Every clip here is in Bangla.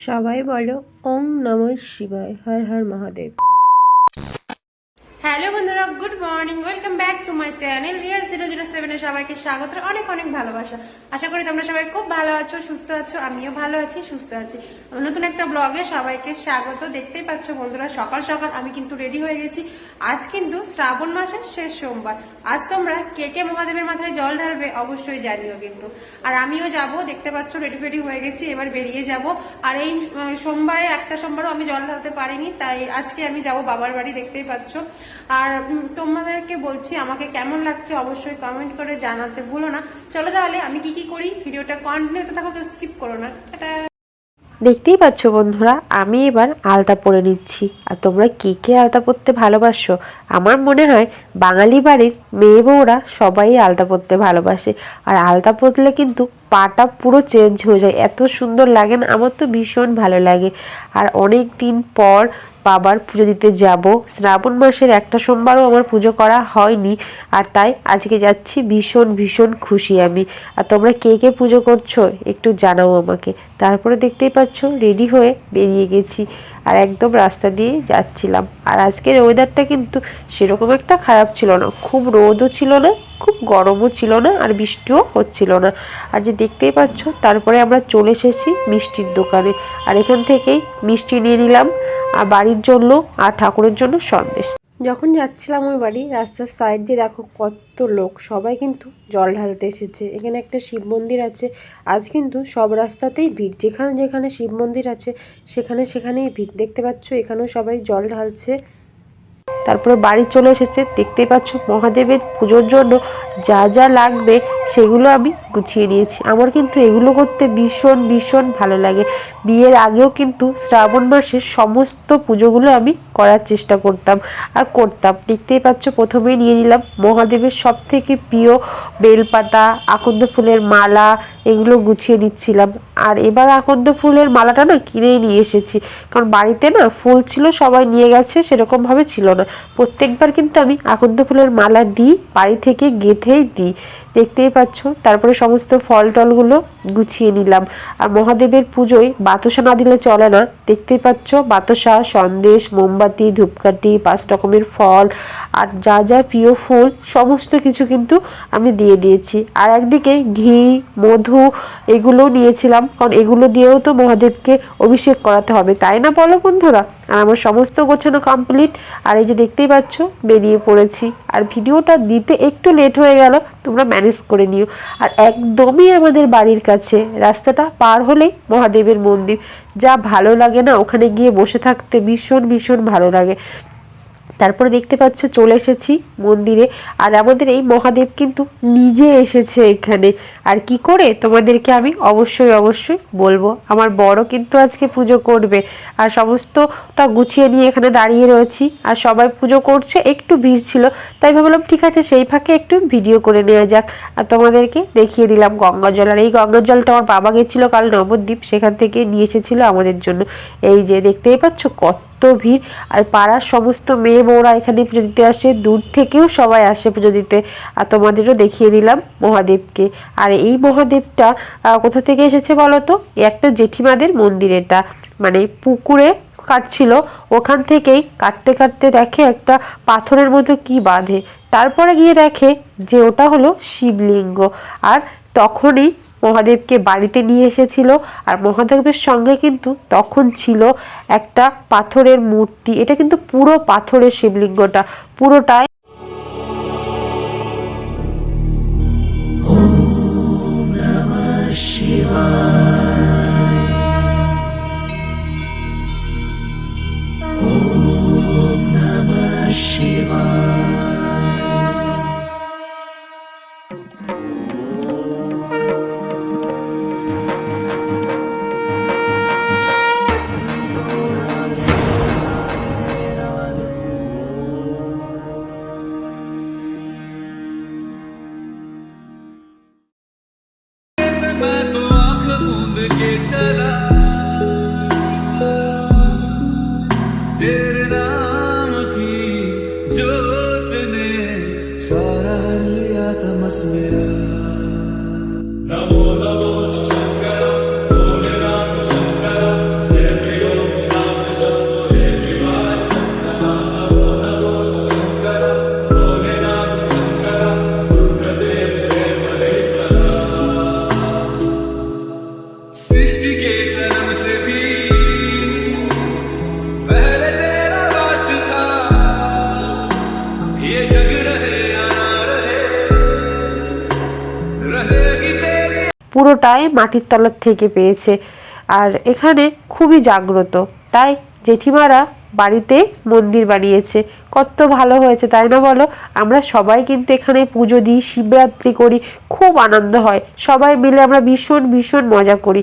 সবাই বলো ওং নম শিবায় হর হর মহাদেব। হ্যালো বন্ধুরা, good morning, welcome back to my channel Riyaz zero zero সেভেনে সবাইকে স্বাগত, অনেক অনেক ভালোবাসা। আশা করি তোমরা সবাই খুব ভালো আছো, সুস্থ আছো, আমিও ভালো আছি, সুস্থ আছি। নতুন একটা ব্লগে সবাইকে স্বাগত। দেখতেই পাচ্ছ বন্ধুরা, সকাল সকাল আমি কিন্তু রেডি হয়ে গেছি। আজ কিন্তু শ্রাবণ মাসের শেষ সোমবার। আজ তোমরা কে কে মহাদেবের মাথায় জল ঢালবে অবশ্যই জানিও কিন্তু। আর আমিও যাব, দেখতে পাচ্ছ রেডি ফেডি হয়ে গেছি, এবার বেরিয়ে যাব। আর এই সোমবারের একটা সোমবারও আমি জল ঢালতে পারিনি, তাই আজকে আমি যাব বাবার বাড়ি, দেখতেই পাচ্ছ। আর তোমাদেরকে বলছি, আমাকে কেমন লাগছে অবশ্যই কমেন্ট করে জানাতে ভুলো না। চলো তাহলে, আমি কি কি করি? ভিডিওটা কন্টিনিউ তো থাকো স্কিপ করো না। দেখতেই পাচ্ছ বন্ধুরা, আমি এবার আলতা পরে নিচ্ছি। আর তোমরা কে কে আলতা পরতে ভালোবাসো? আমার মনে হয় বাঙালি বাড়ির মেয়ে বউরা সবাই আলতা পরতে ভালোবাসে। আর আলতা পরলে কিন্তু পাটা পুরো চেঞ্জ হয়ে যায়। এত সুন্দর লাগে না, আমার তো ভীষণ ভালো লাগে। আর অনেক দিন পর বাবার পুজো দিতে যাব। শ্রাবণ মাসের একটা সোমবারও আমার পুজো করা হয়নি। আর তাই আজকে যাচ্ছি ভীষণ ভীষণ খুশি আমি। আর তোমরা কে কে পুজো করছ একটু জানাও আমাকে। তারপরে দেখতেই পাচ্ছ রেডি হয়ে বেরিয়ে গেছি। আর একদম রাস্তা দিয়ে যাচ্ছিলাম। আর আজকের ওয়েদারটা কিন্তু সেরকম একটা খারাপ ছিল না। খুব রোদও ছিল না খুব গরমও ছিল না আর বৃষ্টিও হচ্ছিল না। আর যে দেখতেই পাচ্ছ, তারপরে আমরা চলে এসেছি মিষ্টির দোকানে। আর এখান থেকেই মিষ্টি নিয়ে নিলাম আর বাড়ির জন্য আর ঠাকুরের জন্য সন্দেশ। যখন যাচ্ছিলাম ওই বাড়ি, রাস্তার সাইড দিয়ে দেখো কত লোক, সবাই কিন্তু জল ঢালতে এসেছে। এখানে একটা শিব মন্দির আছে। আজ কিন্তু সব রাস্তাতেই ভিড়। যেখানে যেখানে শিব মন্দির আছে, সেখানে সেখানেই ভিড়। দেখতে পাচ্ছ, এখানেও সবাই জল ঢালছে। তারপরে বাড়ি চলে এসেছে। দেখতেই পাচ্ছ মহাদেবের পুজোর জন্য যা যা লাগবে সেগুলো আমি গুছিয়ে নিয়েছি। আমার কিন্তু এগুলো করতে ভীষণ ভীষণ ভালো লাগে। বিয়ের আগেও কিন্তু শ্রাবণ মাসের সমস্ত পুজোগুলো আমি করার চেষ্টা করতাম আর করতাম। দেখতেই পাচ্ছ প্রথমেই নিয়ে নিলাম মহাদেবের সব থেকে প্রিয় বেলপাতা, আকন্দ ফুলের মালা, এগুলো গুছিয়ে নিচ্ছিলাম। আর এবার আকন্দ ফুলের মালাটা না কিনেই নিয়ে এসেছি। কারণ বাড়িতে না ফুল ছিল, সবাই নিয়ে গেছে, সেরকমভাবে ছিল না। প্রত্যেকবার কিন্তু আমি আকন্দ ফুলের মালা দিই, বাড়ি থেকে গেঁথেই দিই। দেখতেই পাচ্ছ? তারপরে সমস্ত ফল টলগুলো গুছিয়ে নিলাম। আর মহাদেবের পুজোয় বাতাসা না দিলে চলে না। দেখতেই পাচ্ছ? বাতাসা, সন্দেশ, মোমবাতি, ধূপকাঠি, পাঁচ রকমের ফল আর যা যা প্রিয় ফুল, সমস্ত কিছু কিন্তু আমি দিয়ে দিয়েছি। আর একদিকে ঘি, মধু এগুলোও নিয়েছিলাম। কারণ এগুলো দিয়েও তো মহাদেবকে অভিষেক করাতে হবে। তাই না বলো বন্ধুরা? আর আমার সমস্ত গোছানো কমপ্লিট আর এই যে দেখতেই পাচ্ছ, বেরিয়ে পড়েছি। আর ভিডিওটা দিতে একটু লেট হয়ে গেল, তোমরা ম্যানেজ করে নিও। আর একদমই আমাদের বাড়ির কাছে, রাস্তাটা পার হলেই মহাদেবের মন্দির। যা ভালো লাগে না, ওখানে গিয়ে বসে থাকতে ভীষণ ভীষণ ভালো লাগে। তারপরে দেখতে পাচ্ছ চলে এসেছি মন্দিরে। আর আমাদের এই মহাদেব কিন্তু নিজে এসেছে এখানে। আর কি করে? তোমাদেরকে আমি অবশ্যই অবশ্যই বলব। আমার বড় কিন্তু আজকে পুজো করবে। আর সমস্তটা গুছিয়ে নিয়ে এখানে দাঁড়িয়ে রয়েছি। আর সবাই পুজো করছে, একটু ভিড় ছিল। তাই ভাবলাম, ঠিক আছে, সেই ফাঁকে একটু ভিডিও করে নেওয়া যাক। আর তোমাদেরকে দেখিয়ে দিলাম গঙ্গা জল আর এই গঙ্গা জলটা আমার বাবা গেছিল কাল নবদ্বীপ, সেখান থেকে নিয়ে এসেছিল আমাদের জন্য। এই যে দেখতেই পাচ্ছ কত এত ভিড়। আর পাড়ার সমস্ত মেয়ে বউরা এখানে পুজো দিতে আসে, দূর থেকেও সবাই আসে পুজো দিতে। আর তোমাদেরও দেখিয়ে দিলাম মহাদেবকে। আর এই মহাদেবটা কোথা থেকে এসেছে বলো তো? একটা জেঠিমাদের মন্দির এটা। মানে পুকুরে কাটছিল। ওখান থেকেই কাটতে কাটতে দেখে একটা পাথরের মতো কি বাঁধে। তারপরে গিয়ে দেখে যে ওটা হলো শিবলিঙ্গ। আর তখনই মহাদেবকে বাড়িতে নিয়ে এসেছিল আর মহাদেবের সঙ্গে কিন্তু তখন ছিল একটা পাথরের মূর্তি এটা কিন্তু পুরো পাথরের শিবলিঙ্গটা, পুরোটাই Shiva. geceler. পুরোটাই মাটির তলার থেকে পেয়েছে। আর এখানে খুবই জাগ্রত। তাই জেঠিমারা বাড়িতে মন্দির বানিয়েছে। কত ভালো হয়েছে, তাই না বলো? আমরা সবাই কিন্তু এখানে পুজো দিই, শিবরাত্রি করি, খুব আনন্দ হয়। সবাই মিলে আমরা ভীষণ ভীষণ মজা করি।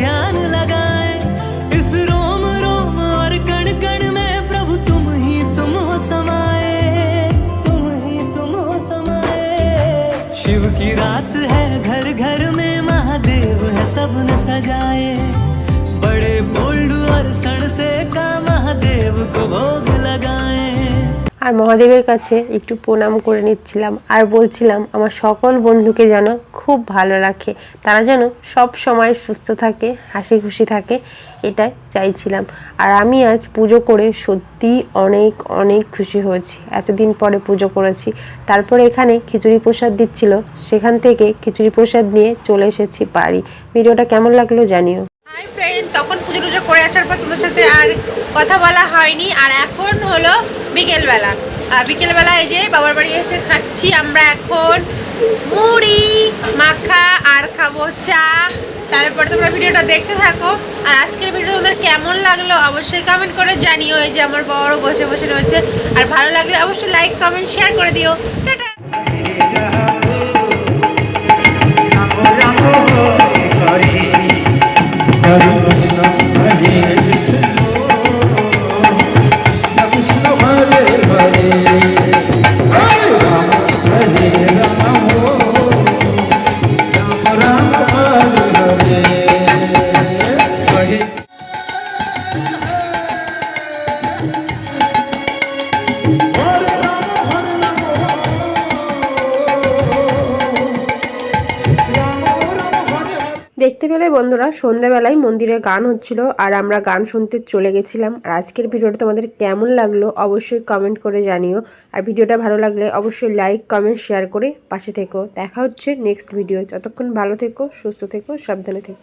ध्यान लगाए। इस रोम रोम और कण कण में प्रभु तुम ही तुम हो समाए तुम ही तुम हो समाए शिव की रात है घर घर में महादेव है सबन सजाए। बड़े बोल्ड और सड़ से का महादेव को भोग আর মহাদেবের কাছে একটু প্রণাম করে নিচ্ছিলাম আর বলছিলাম, আমার সকল বন্ধুকে যেন খুব ভালো রাখে। তারা যেন সব সময় সুস্থ থাকে, হাসি খুশি থাকে, এটাই চাইছিলাম। আর আমি আজ পুজো করে সত্যি অনেক অনেক খুশি হয়েছি। এতদিন পরে পুজো করেছি। তারপরে এখানে খিচুড়ি প্রসাদ দিচ্ছিল। সেখান থেকে খিচুড়ি প্রসাদ নিয়ে চলে এসেছি বাড়ি। ভিডিওটা কেমন লাগল জানিও হাই ফ্রেন্ড তখন পুজো টুজো করে আসার পর তোমাদের সাথে আর কথা বলা হয়নি। আর এখন হলো বিকেলবেলা। আর বিকেলবেলা এই যে বাবার বাড়ি এসে খাচ্ছি। আমরা এখন মুড়ি, মাখা আর খাব চা। তারপর তোমরা ভিডিওটা দেখতে থাকো। আর আজকের ভিডিও তোমাদের কেমন লাগল অবশ্যই কমেন্ট করে জানিও। এই যে আমার বড় বসে বসে রয়েছে। আর ভালো লাগলে অবশ্যই লাইক কমেন্ট শেয়ার করে দিও। টাটা! দেখতে পেলে বন্ধুরা, সন্ধ্যাবেলায় মন্দিরে গান হচ্ছিল আর আমরা গান শুনতে চলে গেছিলাম। আর আজকের ভিডিওটা তোমাদের কেমন লাগল অবশ্যই কমেন্ট করে জানিও। আর ভিডিওটা ভালো লাগলে অবশ্যই লাইক কমেন্ট শেয়ার করে পাশে থেকো। দেখা হচ্ছে নেক্সট ভিডিও যতক্ষণ ভালো থেকো, সুস্থ থেকো, সাবধানে থেকো।